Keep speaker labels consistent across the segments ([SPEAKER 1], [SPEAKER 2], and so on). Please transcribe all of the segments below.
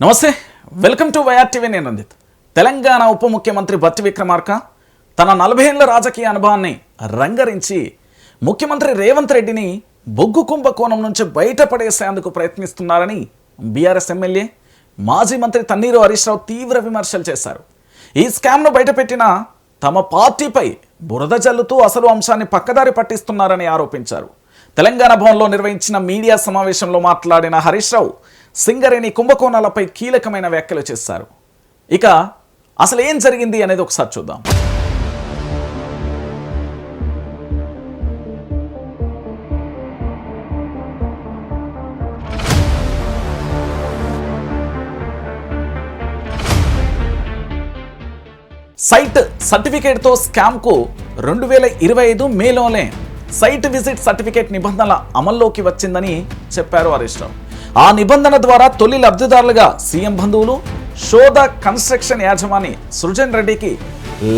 [SPEAKER 1] నమస్తే welcome to YR TV నేను రంజిత్. తెలంగాణ ఉప ముఖ్యమంత్రి బట్టి విక్రమార్క తన నలభై ఏళ్ళ రాజకీయ అనుభవాన్ని రంగరించి ముఖ్యమంత్రి రేవంత్ రెడ్డిని బొగ్గు కుంభకోణం నుంచి బయటపడేసేందుకు ప్రయత్నిస్తున్నారని బీఆర్ఎస్ ఎమ్మెల్యే మాజీ మంత్రి తన్నీరు హరీష్ రావు తీవ్ర విమర్శలు చేశారు. ఈ స్కామ్ను బయటపెట్టిన తమ పార్టీపై బురద జల్లుతూ అసలు అంశాన్ని పక్కదారి పట్టిస్తున్నారని ఆరోపించారు. తెలంగాణ భవన్లో నిర్వహించిన మీడియా సమావేశంలో మాట్లాడిన హరీష్ రావు సింగరేణి కుంభకోణాలపై కీలకమైన వ్యాఖ్యలు చేశారు. ఇక అసలు ఏం జరిగింది అనేది ఒకసారి చూద్దాం. సైట్ సర్టిఫికేట్తో స్కామ్కు రెండు వేల ఇరవై ఐదు మేలోనే సైట్ విజిట్ సర్టిఫికేట్ నిబంధనల అమల్లోకి వచ్చిందని చెప్పారు హరీష్ రావు. ఆ నిబంధన ద్వారా తొలి లబ్ధిదారులుగా సీఎం బంధువులు శోధ కన్స్ట్రక్షన్ యాజమాని సృజన్ రెడ్డికి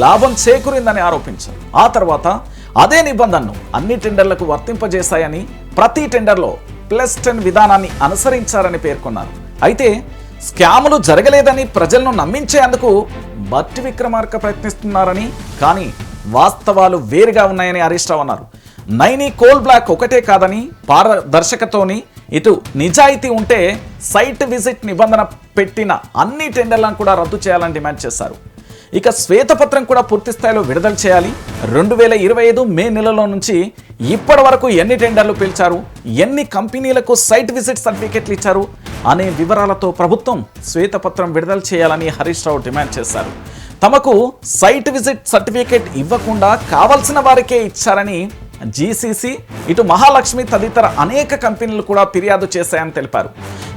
[SPEAKER 1] లాభం చేకూరిందని ఆరోపించారు. ఆ తర్వాత అదే నిబంధనను అన్ని టెండర్లకు వర్తింపజేశాయని ప్రతి టెండర్లో ప్లస్ టెన్ విధానాన్ని అనుసరించారని పేర్కొన్నారు. అయితే స్కాములు జరగలేదని ప్రజలను నమ్మించేందుకు బట్టి విక్రమార్క ప్రయత్నిస్తున్నారని కానీ వాస్తవాలు వేరుగా ఉన్నాయని హరీష్ రావు అన్నారు. నైని కోల్ బ్లాక్ ఒకటే కాదని పారదర్శకతోని ఇటు నిజాయితీ ఉంటే సైట్ విజిట్ నిబంధన పెట్టిన అన్ని టెండర్లను కూడా రద్దు చేయాలని డిమాండ్ చేశారు. ఇక శ్వేతపత్రం కూడా పూర్తి స్థాయిలో విడుదల చేయాలి. రెండు వేల ఇరవై ఐదు మే నెలలో నుంచి ఇప్పటి వరకు ఎన్ని టెండర్లు పిలిచారు? ఎన్ని కంపెనీలకు సైట్ విజిట్ సర్టిఫికెట్లు ఇచ్చారు? అనే వివరాలతో ప్రభుత్వం శ్వేతపత్రం విడుదల చేయాలని హరీష్ రావు డిమాండ్ చేశారు. తమకు సైట్ విజిట్ సర్టిఫికేట్ ఇవ్వకుండా కావలసిన వారికే ఇచ్చారని జీసీసీ ఇటు మహాలక్ష్మి తదితర అనేక కంపెనీలు కూడా ఫిర్యాదు చేశాయని తెలిపారు.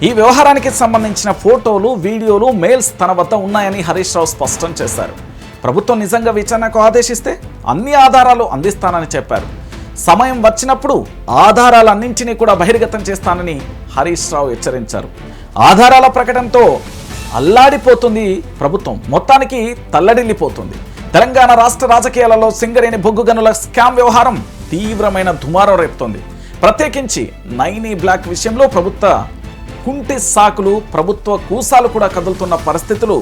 [SPEAKER 1] ఈ వ్యవహారానికి సంబంధించిన ఫోటోలు వీడియోలు మెయిల్స్ తన వద్ద ఉన్నాయని హరీష్ రావు స్పష్టం చేశారు. ప్రభుత్వం నిజంగా విచారణకు ఆదేశిస్తే అన్ని ఆధారాలు అందిస్తానని చెప్పారు. సమయం వచ్చినప్పుడు ఆధారాలన్నింటినీ కూడా బహిర్గతం చేస్తానని హరీష్ రావు హెచ్చరించారు. ఆధారాల ప్రకటనతో అల్లాడిపోతుంది ప్రభుత్వం. మొత్తానికి తల్లడిల్లిపోతుంది. తెలంగాణ రాష్ట్ర రాజకీయాలలో సింగరేణి బొగ్గు గనుల స్కామ్ వ్యవహారం తీవ్రమైన దుమారం రేపుతోంది. ప్రత్యేకించి నైనీ బ్లాక్ విషయంలో ప్రభుత్వ కుంటి సాకులు ప్రభుత్వ కూసాలు కూడా కదులుతున్న పరిస్థితులు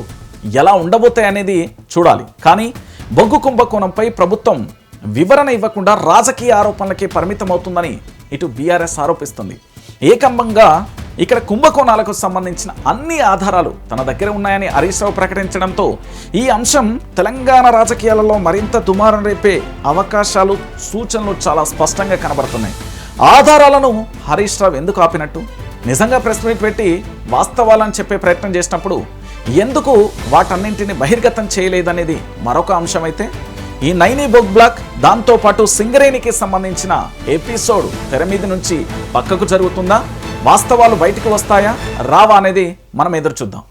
[SPEAKER 1] ఎలా ఉండబోతాయనేది చూడాలి. కానీ బొగ్గు కుంభకోణంపై ప్రభుత్వం వివరణ ఇవ్వకుండా రాజకీయ ఆరోపణలకే పరిమితమవుతుందని ఇటు బీఆర్ఎస్ ఆరోపిస్తుంది. ఏకంబంగా ఇక్కడ కుంభకోణాలకు సంబంధించిన అన్ని ఆధారాలు తన దగ్గర ఉన్నాయని హరీష్ రావు ప్రకటించడంతో ఈ అంశం తెలంగాణ రాజకీయాలలో మరింత దుమారం రేపే అవకాశాలు సూచనలు చాలా స్పష్టంగా కనబడుతున్నాయి. ఆధారాలను హరీష్ రావు ఎందుకు ఆపినట్టు? నిజంగా ప్రెస్ మీట్ పెట్టి వాస్తవాలను చెప్పే ప్రయత్నం చేసినప్పుడు ఎందుకు వాటన్నింటిని బహిర్గతం చేయలేదనేది మరొక అంశమైతే ఈ నైనీ బుక్ బ్లాక్ దాంతోపాటు సింగరేణికి సంబంధించిన ఎపిసోడ్ తెర మీద నుంచి పక్కకు జరుగుతుందా? వాస్తవాలు బయటకు వస్తాయా? రావా అనేది మనం ఎదురు చూద్దాం.